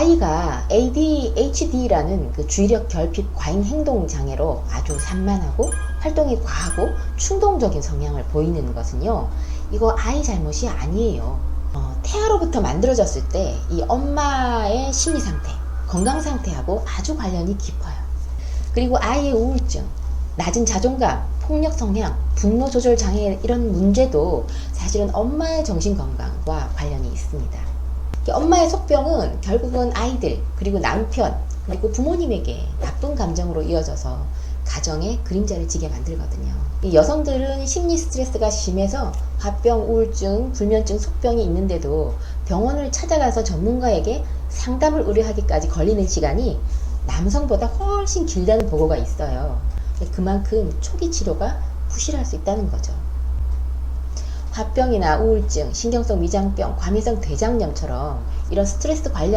아이가 ADHD라는 그 주의력 결핍 과잉 행동 장애로 아주 산만하고 활동이 과하고 충동적인 성향을 보이는 것은요. 이거 아이 잘못이 아니에요. 어, 태아로부터 만들어졌을 때 이 엄마의 심리 상태, 건강 상태하고 아주 관련이 깊어요. 그리고 아이의 우울증, 낮은 자존감, 폭력 성향, 분노 조절 장애 이런 문제도 사실은 엄마의 정신 건강과 관련이 있습니다. 이 엄마의 속병은 결국은 아이들 그리고 남편 그리고 부모님에게 나쁜 감정으로 이어져서 가정에 그림자를 지게 만들거든요. 이 여성들은 심리 스트레스가 심해서 화병, 우울증, 불면증, 속병이 있는데도 병원을 찾아가서 전문가에게 상담을 의뢰하기까지 걸리는 시간이 남성보다 훨씬 길다는 보고가 있어요. 그만큼 초기 치료가 부실할 수 있다는 거죠. 화병이나 우울증, 신경성 위장병, 과민성 대장염처럼 이런 스트레스 관련